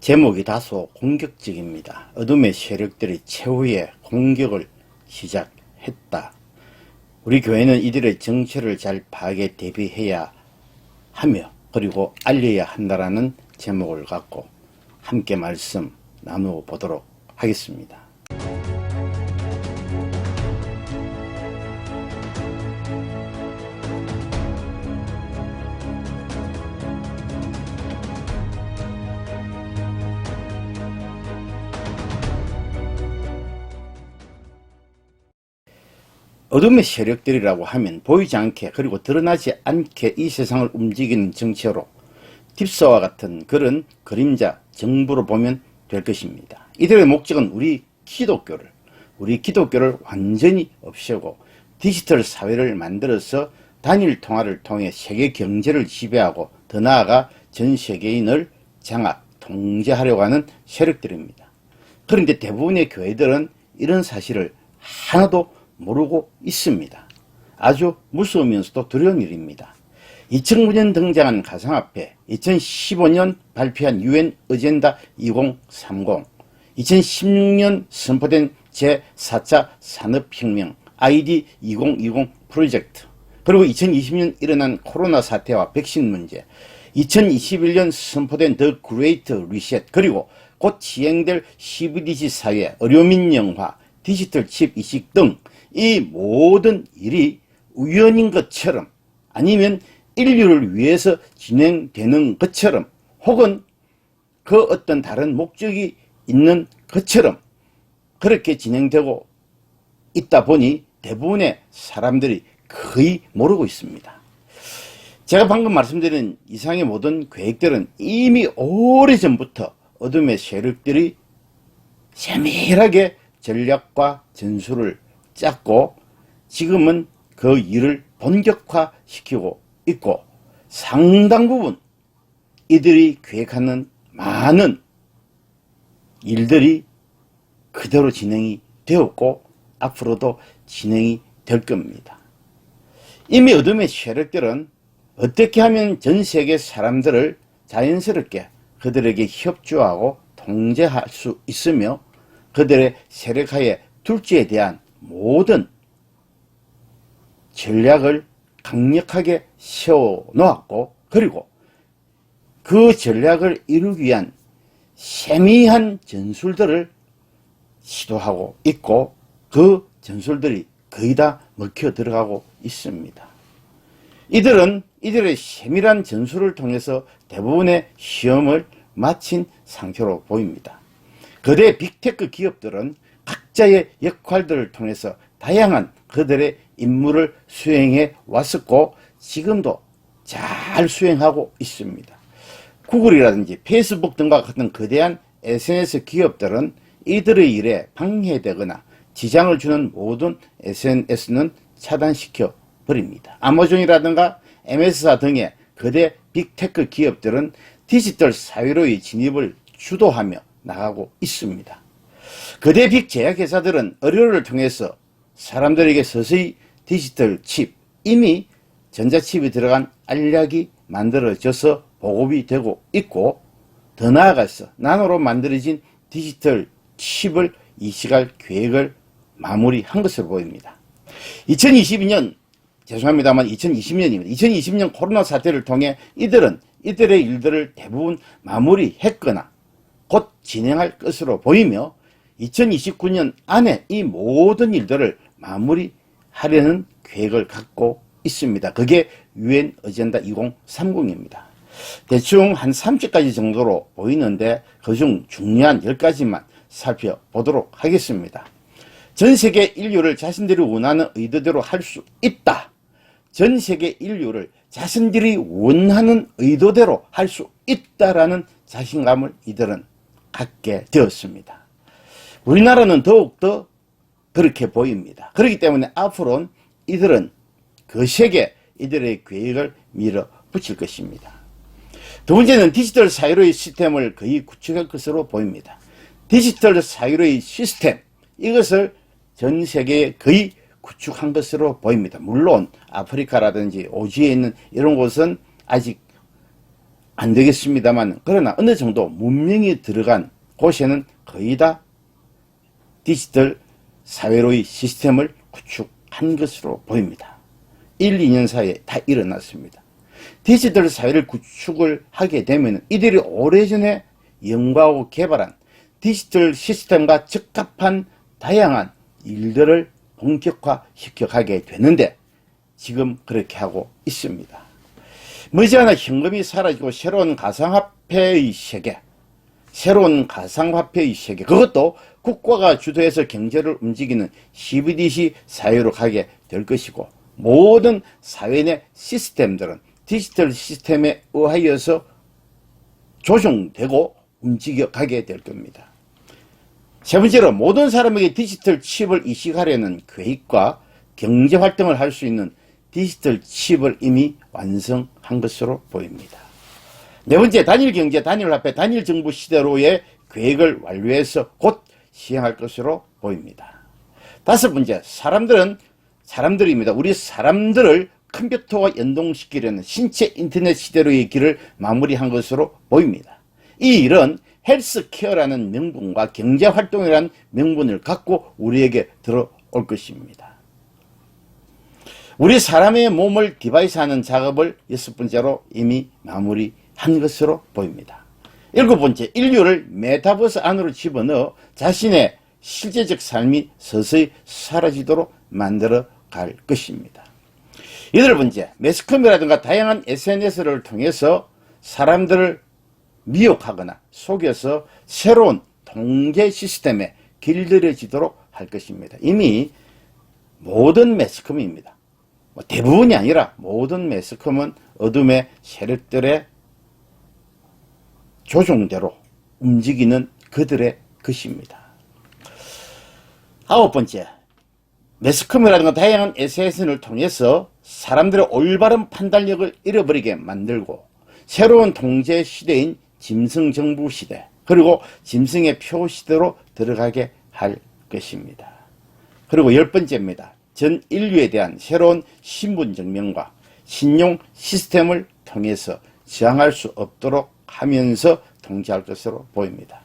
제목이 다소 공격적입니다. 어둠의 세력들이 최후의 공격을 시작했다. 우리 교회는 이들의 정체를 잘 파악해 대비해야 하며 그리고 알려야 한다라는 제목을 갖고 함께 말씀 나누어 보도록 하겠습니다. 어둠의 세력들이라고 하면 보이지 않게 그리고 드러나지 않게 이 세상을 움직이는 정체로 딥서와 같은 그런 그림자 정부로 보면 될 것입니다. 이들의 목적은 우리 기독교를 우리 기독교를 완전히 없애고 디지털 사회를 만들어서 단일 통화를 통해 세계 경제를 지배하고 더 나아가 전 세계인을 장악, 통제하려고 하는 세력들입니다. 그런데 대부분의 교회들은 이런 사실을 하나도 모르고 있습니다. 아주 무서우면서도 두려운 일입니다. 2009년 등장한 가상화폐, 2015년 발표한 UN 어젠다 2030, 2016년 선포된 제4차 산업혁명 ID 2020 프로젝트, 그리고 2020년 일어난 코로나 사태와 백신 문제, 2021년 선포된 더 그레이트 리셋, 그리고 곧 시행될 CBDC 사회, 의료민영화, 디지털 칩 이식 등 이 모든 일이 우연인 것처럼 아니면 인류를 위해서 진행되는 것처럼 혹은 그 어떤 다른 목적이 있는 것처럼 그렇게 진행되고 있다 보니 대부분의 사람들이 거의 모르고 있습니다. 제가 방금 말씀드린 이상의 모든 계획들은 이미 오래전부터 어둠의 세력들이 세밀하게 전략과 전술을 짰고 지금은 그 일을 본격화시키고 있고 상당 부분 이들이 계획하는 많은 일들이 그대로 진행이 되었고 앞으로도 진행이 될 겁니다. 이미 어둠의 세력들은 어떻게 하면 전 세계 사람들을 자연스럽게 그들에게 협조하고 통제할 수 있으며 그들의 세력하에 둘지에 대한 모든 전략을 강력하게 세워 놓았고 그리고 그 전략을 이루기 위한 세미한 전술들을 시도하고 있고 그 전술들이 거의 다 먹혀 들어가고 있습니다. 이들은 이들의 세밀한 전술을 통해서 대부분의 시험을 마친 상태로 보입니다. 거대 빅테크 기업들은 각자의 역할들을 통해서 다양한 그들의 임무를 수행해 왔었고 지금도 잘 수행하고 있습니다. 구글이라든지 페이스북 등과 같은 거대한 SNS 기업들은 이들의 일에 방해되거나 지장을 주는 모든 SNS는 차단시켜 버립니다. 아마존이라든가 MS사 등의 거대 빅테크 기업들은 디지털 사회로의 진입을 주도하며 나가고 있습니다. 거대 빅 제약회사들은 의료를 통해서 사람들에게 서서히 디지털 칩, 이미 전자칩이 들어간 알약이 만들어져서 보급이 되고 있고 더 나아가서 나노로 만들어진 디지털 칩을 이식할 계획을 마무리한 것으로 보입니다. 2022년 죄송합니다만 2020년입니다. 2020년 코로나 사태를 통해 이들은 이들의 일들을 대부분 마무리했거나 곧 진행할 것으로 보이며 2029년 안에 이 모든 일들을 마무리하려는 계획을 갖고 있습니다. 그게 UN 어젠다 2030입니다. 대충 한 30가지 정도로 보이는데 그중 중요한 10가지만 살펴보도록 하겠습니다. 전 세계 인류를 자신들이 원하는 의도대로 할 수 있다. 전 세계 인류를 자신들이 원하는 의도대로 할 수 있다라는 자신감을 이들은 갖게 되었습니다. 우리나라는 더욱더 그렇게 보입니다. 그렇기 때문에 앞으로는 이들은 거세게 이들의 계획을 밀어붙일 것입니다. 두 번째는 디지털 사회로의 시스템을 거의 구축할 것으로 보입니다. 디지털 사회로의 시스템, 이것을 전 세계에 거의 구축한 것으로 보입니다. 물론 아프리카라든지 오지에 있는 이런 곳은 아직 안 되겠습니다만 그러나 어느 정도 문명이 들어간 곳에는 거의 다 디지털 사회로의 시스템을 구축한 것으로 보입니다. 1, 2년 사이에 다 일어났습니다. 디지털 사회를 구축을 하게 되면 이들이 오래전에 연구하고 개발한 디지털 시스템과 적합한 다양한 일들을 본격화시켜 가게 되는데 지금 그렇게 하고 있습니다. 머지않아 현금이 사라지고 새로운 가상화폐의 세계, 새로운 가상화폐의 세계, 그것도 국가가 주도해서 경제를 움직이는 CBDC 사회로 가게 될 것이고, 모든 사회 내 시스템들은 디지털 시스템에 의하여서 조정되고 움직여 가게 될 겁니다. 세 번째로 모든 사람에게 디지털 칩을 이식하려는 계획과 경제 활동을 할 수 있는 디지털 칩을 이미 완성한 것으로 보입니다. 네 번째, 단일 경제, 단일 화폐, 단일 정부 시대로의 계획을 완료해서 곧 시행할 것으로 보입니다. 다섯 번째, 사람들은 사람들입니다. 우리 사람들을 컴퓨터와 연동시키려는 신체 인터넷 시대로의 길을 마무리한 것으로 보입니다. 이 일은 헬스케어라는 명분과 경제활동이라는 명분을 갖고 우리에게 들어올 것입니다. 우리 사람의 몸을 디바이스하는 작업을 여섯 번째로 이미 마무리한 것으로 보입니다. 일곱 번째, 인류를 메타버스 안으로 집어넣어 자신의 실제적 삶이 서서히 사라지도록 만들어 갈 것입니다. 여덟 번째, 매스컴이라든가 다양한 SNS를 통해서 사람들을 미혹하거나 속여서 새로운 통제 시스템에 길들여지도록 할 것입니다. 이미 모든 매스컴입니다. 뭐 대부분이 아니라 모든 매스컴은 어둠의 세력들의 조종대로 움직이는 그들의 것입니다. 아홉 번째, 매스컴이라든가 다양한 SNS를 통해서 사람들의 올바른 판단력을 잃어버리게 만들고 새로운 통제 시대인 짐승 정부 시대 그리고 짐승의 표 시대로 들어가게 할 것입니다. 그리고 열 번째입니다. 전 인류에 대한 새로운 신분 증명과 신용 시스템을 통해서 저항할 수 없도록 하면서 통제할 것으로 보입니다.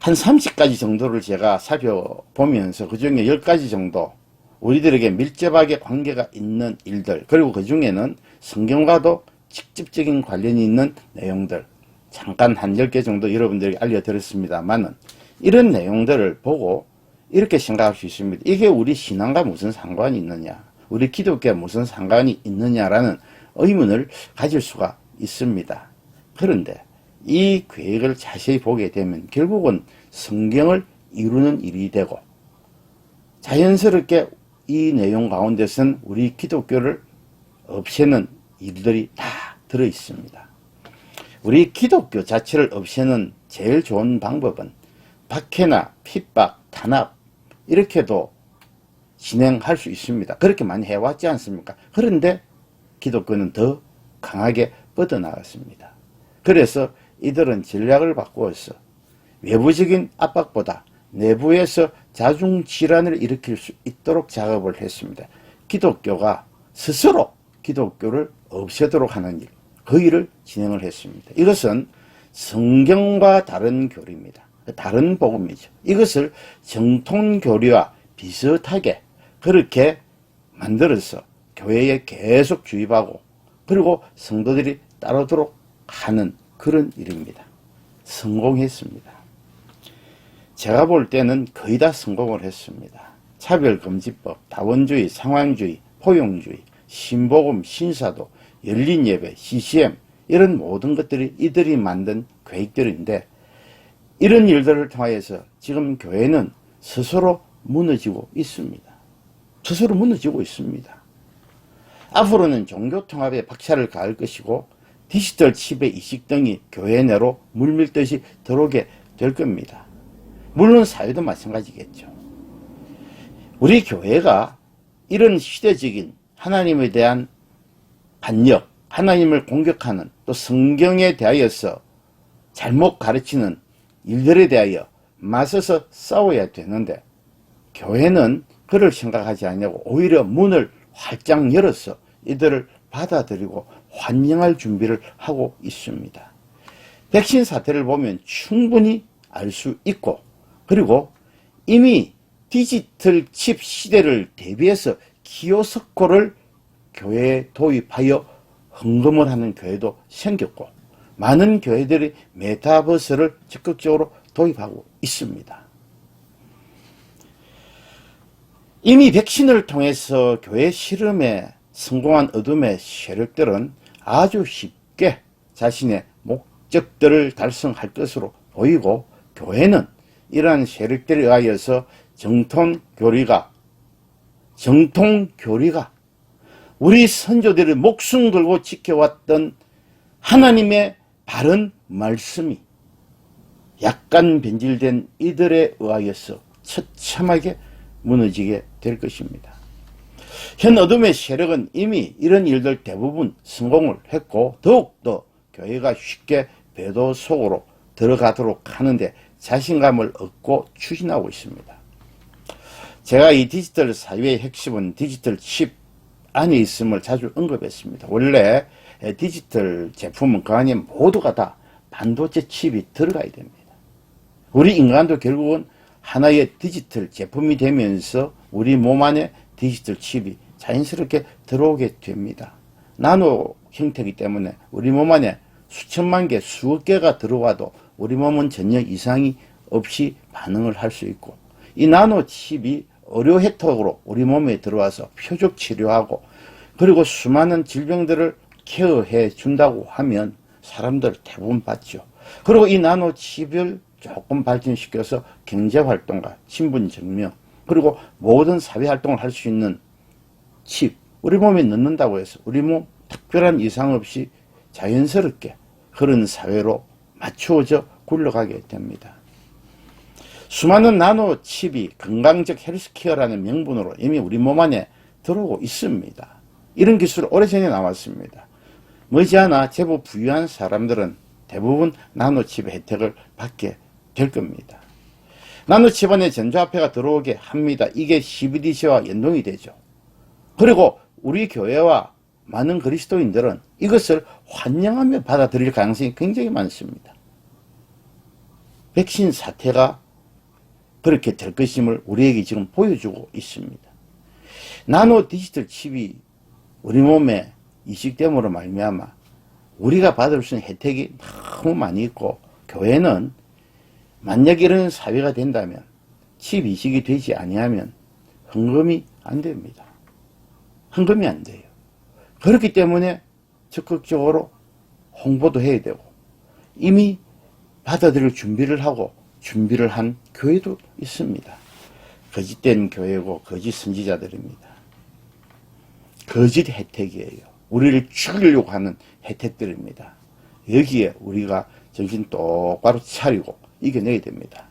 한 30가지 정도를 제가 살펴보면서 그 중에 10가지 정도 우리들에게 밀접하게 관계가 있는 일들, 그리고 그 중에는 성경과도 직접적인 관련이 있는 내용들, 잠깐 한 10개 정도 여러분들에게 알려드렸습니다만은 이런 내용들을 보고 이렇게 생각할 수 있습니다. 이게 우리 신앙과 무슨 상관이 있느냐, 우리 기독교에 무슨 상관이 있느냐라는 의문을 가질 수가 있습니다. 그런데 이 계획을 자세히 보게 되면 결국은 성경을 이루는 일이 되고 자연스럽게 이 내용 가운데서는 우리 기독교를 없애는 일들이 다 들어 있습니다. 우리 기독교 자체를 없애는 제일 좋은 방법은 박해나 핍박, 탄압 이렇게도 진행할 수 있습니다. 그렇게 많이 해왔지 않습니까? 그런데 기독교는 더 강하게 뻗어나갔습니다. 그래서 이들은 전략을 바꾸어서 외부적인 압박보다 내부에서 자중 질환을 일으킬 수 있도록 작업을 했습니다. 기독교가 스스로 기독교를 없애도록 하는 일, 그 일을 진행을 했습니다. 이것은 성경과 다른 교리입니다. 다른 복음이죠. 이것을 정통교리와 비슷하게 그렇게 만들어서 교회에 계속 주입하고 그리고 성도들이 따르도록 하는 그런 일입니다. 성공했습니다. 제가 볼 때는 거의 다 성공을 했습니다. 차별금지법, 다원주의, 상황주의, 포용주의, 신복음, 신사도, 열린 예배, CCM 이런 모든 것들이 이들이 만든 계획들인데 이런 일들을 통하여서 지금 교회는 스스로 무너지고 있습니다. 스스로 무너지고 있습니다. 앞으로는 종교 통합에 박차를 가할 것이고 디지털 칩의 이식 등이 교회 내로 물밀듯이 들어오게 될 겁니다. 물론 사회도 마찬가지겠죠. 우리 교회가 이런 시대적인 하나님에 대한 반역, 하나님을 공격하는 또 성경에 대하여서 잘못 가르치는 일들에 대하여 맞서서 싸워야 되는데 교회는 그를 생각하지 않냐고 오히려 문을 활짝 열어서 이들을 받아들이고 환영할 준비를 하고 있습니다. 백신 사태를 보면 충분히 알 수 있고 그리고 이미 디지털 칩 시대를 대비해서 키오스코를 교회에 도입하여 헌금을 하는 교회도 생겼고 많은 교회들이 메타버스를 적극적으로 도입하고 있습니다. 이미 백신을 통해서 교회 실험에 성공한 어둠의 세력들은 아주 쉽게 자신의 목적들을 달성할 것으로 보이고 교회는 이러한 세력들에 의하여서 정통 교리가 정통 교리가 우리 선조들이 목숨 걸고 지켜왔던 하나님의 바른 말씀이 약간 변질된 이들에 의하여서 처참하게 무너지게 될 것입니다. 현 어둠의 세력은 이미 이런 일들 대부분 성공을 했고 더욱더 교회가 쉽게 배도 속으로 들어가도록 하는데 자신감을 얻고 추진하고 있습니다. 제가 이 디지털 사회의 핵심은 디지털 칩 안에 있음을 자주 언급했습니다. 원래 디지털 제품은 그 안에 모두가 다 반도체 칩이 들어가야 됩니다. 우리 인간도 결국은 하나의 디지털 제품이 되면서 우리 몸 안에 디지털 칩이 자연스럽게 들어오게 됩니다. 나노 형태이기 때문에 우리 몸 안에 수천만 개, 수억 개가 들어와도 우리 몸은 전혀 이상이 없이 반응을 할 수 있고 이 나노 칩이 의료 혜택으로 우리 몸에 들어와서 표적 치료하고 그리고 수많은 질병들을 케어해 준다고 하면 사람들 대부분 받죠. 그리고 이 나노 칩을 조금 발전시켜서 경제활동과 신분증명 그리고 모든 사회활동을 할 수 있는 칩 우리 몸에 넣는다고 해서 우리 몸 특별한 이상 없이 자연스럽게 그런 사회로 맞추어져 굴러가게 됩니다. 수많은 나노 칩이 건강적 헬스케어라는 명분으로 이미 우리 몸 안에 들어오고 있습니다. 이런 기술 오래전에 나왔습니다. 머지않아 제법 부유한 사람들은 대부분 나노칩 혜택을 받게 될 겁니다. 나노칩 안에 전자화폐가 들어오게 합니다. 이게 CBDC와 연동이 되죠. 그리고 우리 교회와 많은 그리스도인들은 이것을 환영하며 받아들일 가능성이 굉장히 많습니다. 백신 사태가 그렇게 될 것임을 우리에게 지금 보여주고 있습니다. 나노 디지털 칩이 우리 몸에 이식됨으로 말미암아 우리가 받을 수 있는 혜택이 너무 많이 있고 교회는 만약 이런 사회가 된다면 칩 이식이 되지 아니하면 헌금이 안 됩니다. 헌금이 안 돼요. 그렇기 때문에 적극적으로 홍보도 해야 되고 이미 받아들일 준비를 하고 준비를 한 교회도 있습니다. 거짓된 교회고 거짓 선지자들입니다. 거짓 혜택이에요. 우리를 죽이려고 하는 혜택들입니다. 여기에 우리가 정신 똑바로 차리고 이겨내야 됩니다.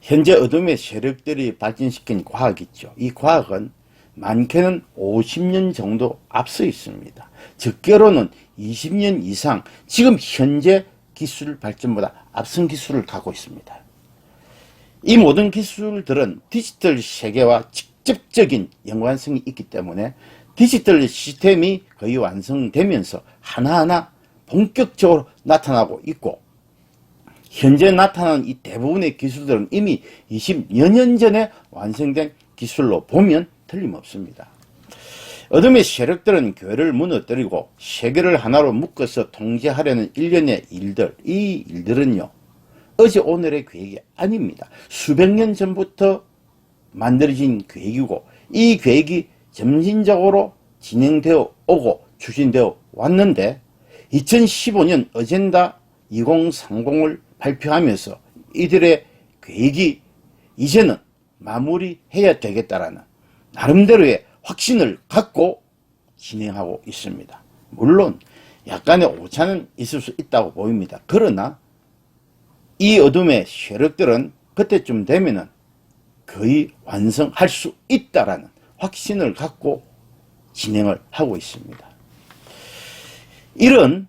현재 어둠의 세력들이 발전시킨 과학 있죠. 이 과학은 많게는 50년 정도 앞서 있습니다. 적게로는 20년 이상 지금 현재 기술 발전보다 앞선 기술을 갖고 있습니다. 이 모든 기술들은 디지털 세계와 직접적인 연관성이 있기 때문에 디지털 시스템이 거의 완성되면서 하나하나 본격적으로 나타나고 있고 현재 나타난 이 대부분의 기술들은 이미 20여 년 전에 완성된 기술로 보면 틀림없습니다. 어둠의 세력들은 교회를 무너뜨리고 세계를 하나로 묶어서 통제하려는 일련의 일들, 이 일들은요, 어제 오늘의 계획이 아닙니다. 수백 년 전부터 만들어진 계획이고, 이 계획이 점진적으로 진행되어 오고 추진되어 왔는데, 2015년 어젠다 2030을 발표하면서 이들의 계획이 이제는 마무리해야 되겠다라는 나름대로의 확신을 갖고 진행하고 있습니다. 물론 약간의 오차는 있을 수 있다고 보입니다. 그러나 이 어둠의 세력들은 그때쯤 되면은 거의 완성할 수 있다라는 확신을 갖고 진행을 하고 있습니다. 이런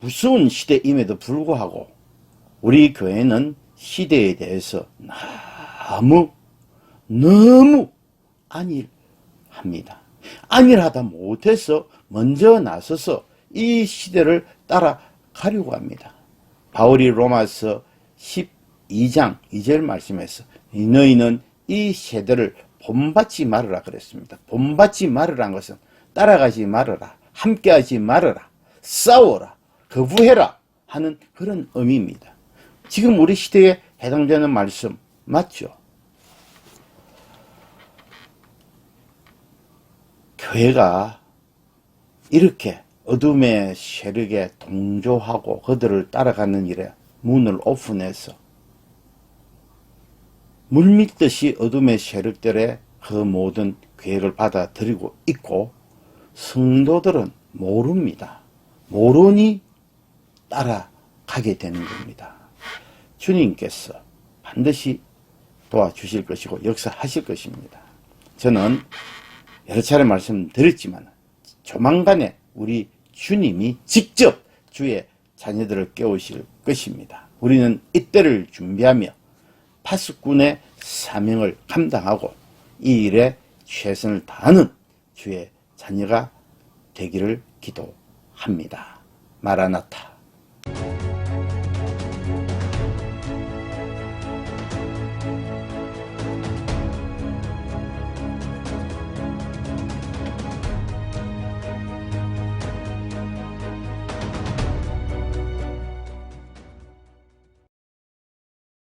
무서운 시대임에도 불구하고 우리 교회는 시대에 대해서 너무 너무 안일합니다. 안일하다 못해서 먼저 나서서 이 시대를 따라가려고 합니다. 바울이 로마서 12장 2절 말씀에서 너희는 이 세대를 본받지 말으라 그랬습니다. 본받지 말으란 것은 따라가지 말아라. 함께하지 말아라. 싸워라. 거부해라. 하는 그런 의미입니다. 지금 우리 시대에 해당되는 말씀 맞죠? 교회가 이렇게 어둠의 세력에 동조하고 그들을 따라가는 일에 문을 오픈해서 물밀듯이 어둠의 세력들의 그 모든 계획을 받아들이고 있고 성도들은 모릅니다. 모르니 따라가게 되는 겁니다. 주님께서 반드시 도와주실 것이고 역사하실 것입니다. 저는 여러 차례 말씀드렸지만 조만간에 우리 주님이 직접 주의 자녀들을 깨우실 것입니다. 우리는 이때를 준비하며 파수꾼의 사명을 감당하고 이 일에 최선을 다하는 주의 자녀가 되기를 기도합니다. 마라나타.